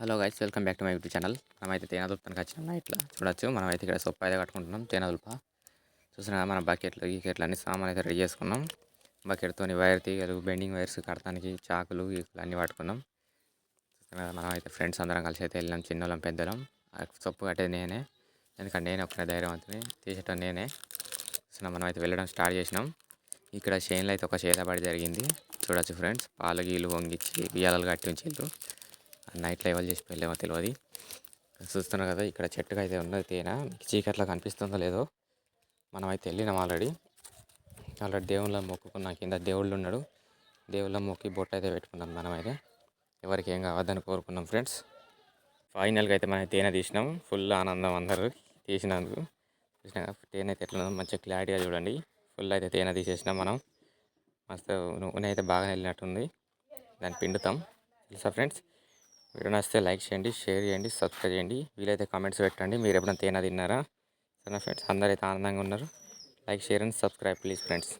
Hello guys welcome back to my YouTube channel. మనం అయితే తేనె దులుపుతానికి వచ్చినాం. ఇట్లా చూడొచ్చు. మనం అయితే ఇక్కడ సొప్ప అయితే కట్టుకుంటున్నాం. తేనె దులుప. చూసినా మన బకెట్లు గీకెట్లు అన్ని సామాన్ అయితే రెడీ చేసుకున్నాం. బకెట్తో వైర్ తీగలు బెండింగ్ వైర్స్ కడతానికి చాకులు గీకులు అన్నీ పట్టుకున్నాం. మనం అయితే ఫ్రెండ్స్ అందరం కలిసి అయితే వెళ్ళినాం చిన్నోళ్ళం పెద్దలం సొప్పు కట్టేది నేనే. ఎందుకంటే నేను ఒక్కనే ధైర్యవంతుని. తీసేటం నేనే. చూస్తున్నా మనం అయితే వెళ్ళడం స్టార్ట్ చేసినాం. ఇక్కడ చేనులో అయితే ఒక చేతబడి జరిగింది. చూడొచ్చు ఫ్రెండ్స్ పాలు గీలు వంగిచ్చి బియ్యాలు కట్టి నైట్లో నైట్ చేసి వెళ్ళేమో తెలియదు చూస్తున్నారు కదా ఇక్కడ చెట్టుకు అయితే ఉన్నది తేనె. మీకు చీకట్లో కనిపిస్తుందో లేదో మనం అయితే వెళ్ళినాం ఆల్రెడీ ఆల్రెడీ దేవుళ్ళ మొక్కుకున్నాం కింద దేవుళ్ళు ఉన్నాడు. దేవుళ్ళ మొక్కి బొట్టు అయితే పెట్టుకున్నాం మనం అయితే ఎవరికి ఏం కావద్దని కోరుకున్నాం ఫ్రెండ్స్ ఫైనల్గా అయితే మనం తేనె తీసినాం. ఫుల్ ఆనందం అందరూ తీసినందుకు. చూసినా తేనె అయితే ఎట్లా మంచిగా క్లారిటీగా చూడండి. ఫుల్ అయితే తేనె తీసేసినాం మనం. మస్తు నూనె అయితే బాగా వెళ్ళినట్టుంది. దాన్ని పిండుతాం. తెలుసా ఫ్రెండ్స్ వీడియో నచ్చితే లైక్ చేయండి షేర్ చేయండి సబ్స్క్రైబ్ చేయండి. వీలైతే కామెంట్స్ పెట్టండి. మీరు ఎప్పుడైనా తేనె తిన్నారా? సరే ఫ్రెండ్స్? అందరైతే ఆనందంగా ఉన్నారు. Like share and subscribe please friends.